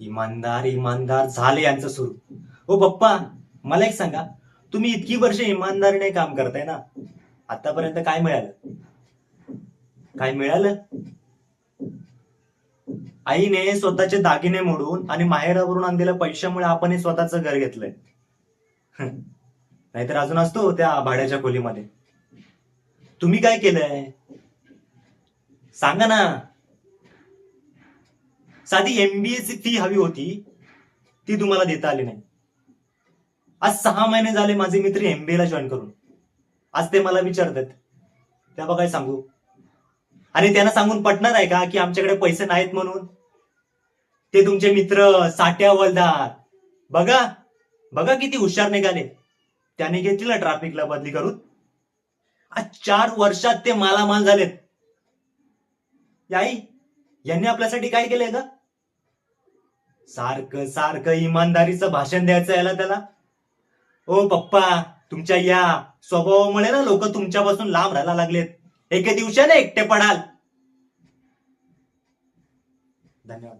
इमानदार इमानदार झाले यांचं सुरू हो पप्पा मला एक सांगा. तुम्ही इतकी वर्ष इमानदारीने काम करताय ना? आतापर्यंत काय मिळालं? काय मिळालं? आईने स्वतःचे दागिने मोडून आणि माहेरावरून आणलेल्या पैशामुळे आपण स्वतःच स्वतःचं घर घेतलंय. नाहीतर अजून असतो त्या भाड्याच्या खोलीमध्ये. तुम्ही काय केलंय? सांगा ना. साधी एमबीए ची फी हवी होती ती तुम्हाला देता आली नाही. आज सहा महिने झाले माझे मित्र एमबीए ला जॉईन करून. आज ते मला विचारतात त्या काय सांगू? आणि त्यांना सांगून पटणार आहे का की आमच्याकडे पैसे नाहीत म्हणून? ते तुमचे मित्र साठ्या वलदार बघा बघा किती हुशार निघाले. त्याने घेतली ना ट्रॅफिकला बदली करून. आज चार वर्षात ते मालामाल झालेत. याई यांनी आपल्यासाठी काय केलंय का सारखं सारखं इमानदारीचं भाषण द्यायचं याला त्याला? ओ पप्पा तुमच्या या स्वभावामुळे ना लोक तुमच्यापासून लांब राहायला लागलेत. एके दिवसाने एकटे पडाल. धन्यवाद.